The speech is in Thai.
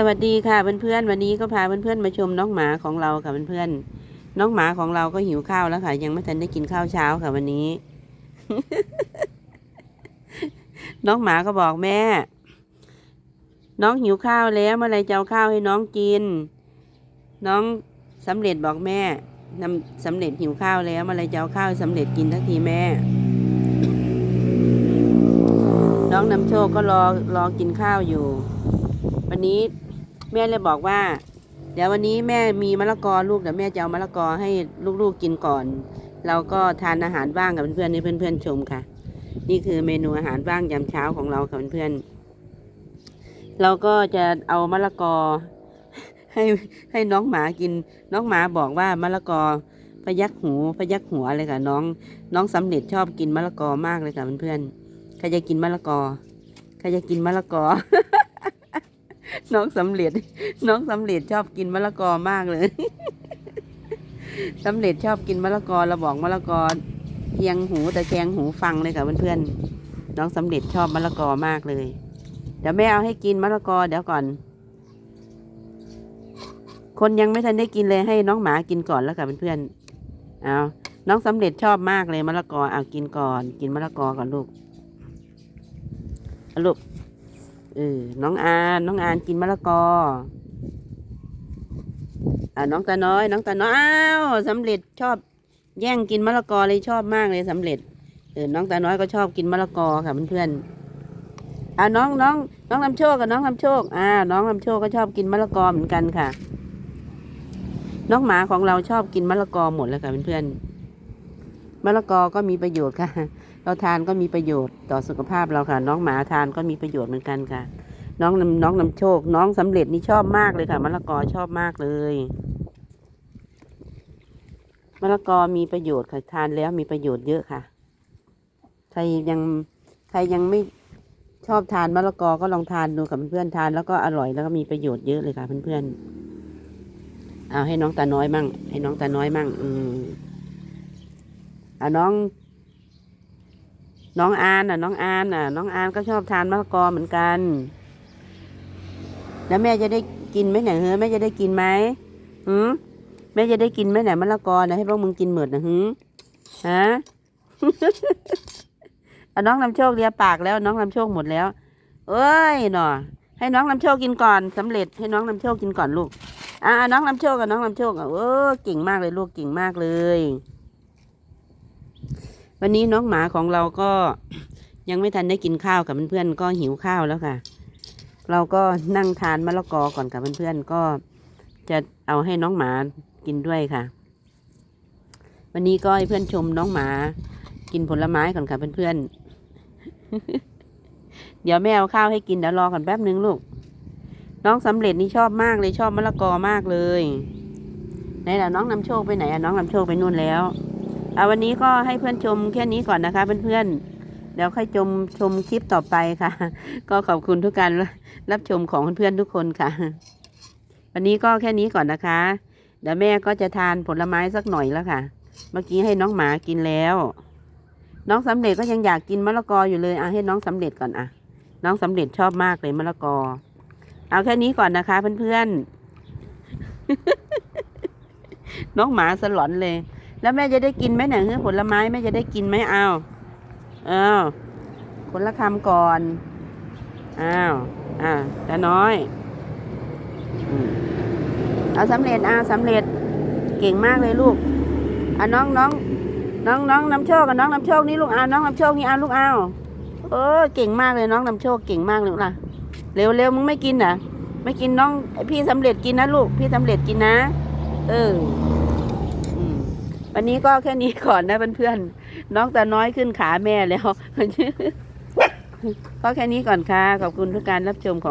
สวัสดีค่ะเพื่อนๆวันนี้ก็พาเพื่อนๆมาชมน้องหมาของเราค่ะเพื่อนๆน้องหมาของเราก็หิวข้าวแล้วค่ะ ยังไม่ทันได้กินข้าวเช้าค่ะวันนี้ น้องหมาก็บอกแม่ น้องหิวข้าวแล้วเมื่อไรจะเอาข้าวให้น้องกิน น้องสำเร็จบอกแม่นำสำเร็จหิวข้าวแล้วเมื่อไรจะเอาข้าวให้สำเร็จกินทักทีแม่ น้องนำโชคก็รอรอกินข้าวอยู่วันนี้ แม่เลยบอกว่า เดี๋ยววันนี้แม่มีมะละกอลูกเดี๋ยวแม่จะเอามะละกอให้ลูกๆกินก่อน เราก็ทานอาหารว่างกับเพื่อนๆให้เพื่อนๆชมค่ะ นี่คือเมนูอาหารว่างยามเช้าของเราค่ะเพื่อนๆเราก็จะเอามะละกอ ให้ให้น้องหมากิน น้องหมาบอกว่ามะละกอพยักหูพยักหัวเลยค่ะ น้อง น้องสำเร็จชอบกินมะละกอมากเลยค่ะเพื่อนๆใครจะกินมะละกอใครจะกินมะละกอ น้องสำเร็จ น้องสำเร็จชอบกินมะละกอมากเลยสำเร็จชอบกินมะละกอเราบอกมะละกอเอียงหูแต่แคงหูฟังเลยค่ะเพื่อนๆน้องสำเร็จชอบมะละกอมากเลย เดี๋ยวแม่เอาให้กินมะละกอเดี๋ยวก่อน คนยังไม่ทันได้กินเลยให้น้องหมากินก่อนแล้วค่ะเพื่อนๆเอาน้องสำเร็จชอบมากเลยมะละกอเอากินก่อน กินมะละกอก่อนลูกเอาลูก เออ น้องอานน้องอานกินมะละกออ่าน้องตาน้อย น้องตาน้อยอ้าวสำเร็จชอบ แย่งกินมะละกอเลยชอบมากเลยสำเร็จเออน้องตาน้อยก็ชอบกินมะละกอค่ะเพื่อนๆอ่าน้องน้องน้องลำโชคกับน้องลำโชคอ่า น้องลำโชคก็ชอบกินมะละกอเหมือนกันค่ะ น้องหมาของเราชอบกินมะละกอหมดแล้วค่ะเพื่อนๆมะละกอก็มีประโยชน์ค่ะ เราทานก็มีประโยชน์ต่อสุขภาพเราค่ะ น้องหมาทานก็มีประโยชน์เหมือนกันค่ะ น้องน้องนำโชค น้องสำเร็จนี่ชอบมากเลยค่ะมะละกอชอบมากเลยมะละกอมีประโยชน์ค่ะทานแล้วมีประโยชน์เยอะค่ะ ใครยังใครยังไม่ชอบทานมะละกอก็ลองทานดูกับเพื่อนๆทานแล้วก็อร่อยแล้วก็มีประโยชน์เยอะเลยค่ะเพื่อนๆเอาให้น้องตาน้อยมั่ง ให้น้องตาน้อยมั่ง อืมอ่าน้อง น้องอานอะ น้องอานอะ น้องอานก็ชอบทานมะละกอเหมือนกัน แล้วแม่จะได้กินไหมเนี่ยเฮ้ยแม่จะได้กินไหมหืมแม่จะได้กินไหมเนี่ยมะละกอนะให้พวกมึงกินหมดนะหืมฮะเอาน้องนำโชคเลียปากแล้ว น้องนำโชคหมดแล้ว เอ้ยหนอให้น้องนำโชคกินก่อนสำเร็จให้น้องนำโชคกินก่อนลูกอ่าน้องนำโชคกับน้องนำโชคอะเออเก่งมากเลยลูกเก่งมากเลย วันนี้น้องหมาของเราก็ยังไม่ทันได้กินข้าวกับเพื่อนๆก็หิวข้าวแล้วค่ะ เราก็นั่งทานมะละกอก่อนกับเพื่อนๆก็จะเอาให้น้องหมากินด้วยค่ะ วันนี้ก็ให้เพื่อนชมน้องหมา กินผลไม้ก่อนค่ะเพื่อนๆ เดี๋ยวแม่เอาข้าวให้กินเดี๋ยวรอก่อนแป๊บนึงลูก น้องสำเร็จนี่ชอบมากเลยชอบมะละกอมากเลยไหนล่ะน้องนำโชคไปไหนอะน้องนำโชคไปนู่นแล้ว เอาวันนี้ก็ให้เพื่อนชมแค่นี้ก่อนนะคะ เพื่อนๆเดี๋ยวค่อยชมชมคลิปต่อไปค่ะ ก็ขอบคุณทุกการรับชมของเพื่อนๆทุกคนค่ะ วันนี้ก็แค่นี้ก่อนนะคะ เดี๋ยวแม่ก็จะทานผลไม้สักหน่อยแล้วค่ะ เมื่อกี้ให้น้องหมากินแล้ว น้องสำเร็จก็ยังอยากกินมะละกออยู่เลยอะให้น้องสำเร็จก่อนอะ น้องสำเร็จชอบมากเลยมะละกอ เอาแค่นี้ก่อนนะคะ เพื่อนๆน้องหมาสลอนเลย แล้วแม่จะได้กินไหมเนี่ยเฮ้ยผลไม้แม่จะได้กินไหมเอาอ้าวคนละคำก่อนอ้าวอ่าแต่น้อยเอาสำเร็จอ่าสำเร็จเก่งมากเลยลูกอะน้องน้องน้องน้องนำโชคกับน้องนำโชคนี่ลูกอ่าวน้องนำโชคนี่อ่าลูกเอาวเออเก่งมากเลยน้องนำโชคเก่งมากเลยลูกล่ะเร็วเร็วมึงไม่กินเหรอไม่กินน้องพี่สำเร็จกินนะลูกพี่สำเร็จกินนะ เออ วันนี้ก็แค่นี้ก่อนนะเพื่อนๆน้องตาน้อยขึ้นขาแม่แล้ว ก็แค่นี้ก่อนค่ะ ขอบคุณทุกการรับชมของ